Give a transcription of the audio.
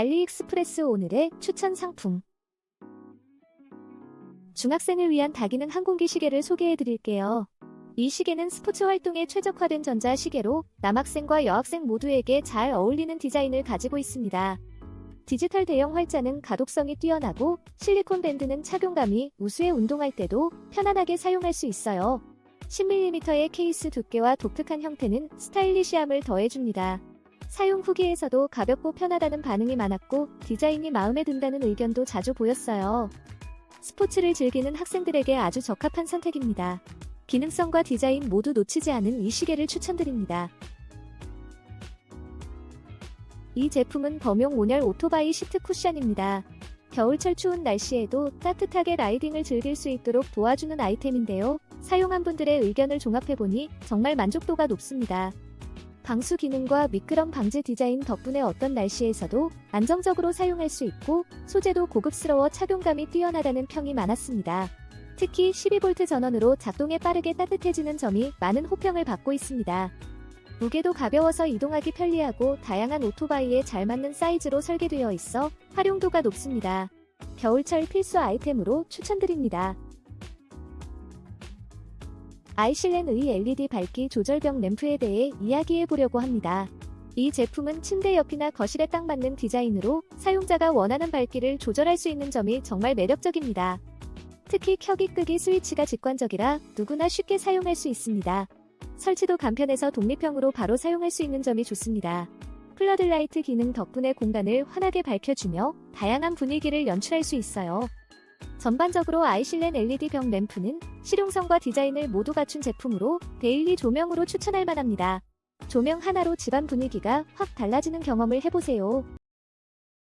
알리익스프레스 오늘의 추천 상품. 중학생을 위한 다기능 항공기 시계를 소개해 드릴게요. 이 시계는 스포츠 활동에 최적화된 전자 시계로 남학생과 여학생 모두에게 잘 어울리는 디자인을 가지고 있습니다. 디지털 대형 활자는 가독성이 뛰어나고 실리콘 밴드는 착용감이 우수해 운동할 때도 편안하게 사용할 수 있어요. 10mm의 케이스 두께와 독특한 형태는 스타일리시함을 더해줍니다. 사용 후기에서도 가볍고 편하다는 반응이 많았고 디자인이 마음에 든다는 의견도 자주 보였어요. 스포츠를 즐기는 학생들에게 아주 적합한 선택입니다. 기능성과 디자인 모두 놓치지 않은 이 시계를 추천드립니다. 이 제품은 범용 온열 오토바이 시트 쿠션입니다. 겨울철 추운 날씨에도 따뜻하게 라이딩을 즐길 수 있도록 도와주는 아이템인데요. 사용한 분들의 의견을 종합해보니 정말 만족도가 높습니다. 방수 기능과 미끄럼 방지 디자인 덕분에 어떤 날씨에서도 안정적으로 사용할 수 있고 소재도 고급스러워 착용감이 뛰어나다는 평이 많았습니다. 특히 12V 전원으로 작동에 빠르게 따뜻해지는 점이 많은 호평을 받고 있습니다. 무게도 가벼워서 이동하기 편리하고 다양한 오토바이에 잘 맞는 사이즈로 설계되어 있어 활용도가 높습니다. 겨울철 필수 아이템으로 추천드립니다. 아이실렌의 LED 밝기 조절병 램프에 대해 이야기해 보려고 합니다. 이 제품은 침대 옆이나 거실에 딱 맞는 디자인으로 사용자가 원하는 밝기를 조절할 수 있는 점이 정말 매력적입니다. 특히 켜기 끄기 스위치가 직관적이라 누구나 쉽게 사용할 수 있습니다. 설치도 간편해서 독립형으로 바로 사용할 수 있는 점이 좋습니다. 플러드라이트 기능 덕분에 공간을 환하게 밝혀주며 다양한 분위기를 연출할 수 있어요. 전반적으로 아이실렌 LED 병 램프는 실용성과 디자인을 모두 갖춘 제품으로 데일리 조명으로 추천할 만합니다. 조명 하나로 집안 분위기가 확 달라지는 경험을 해보세요.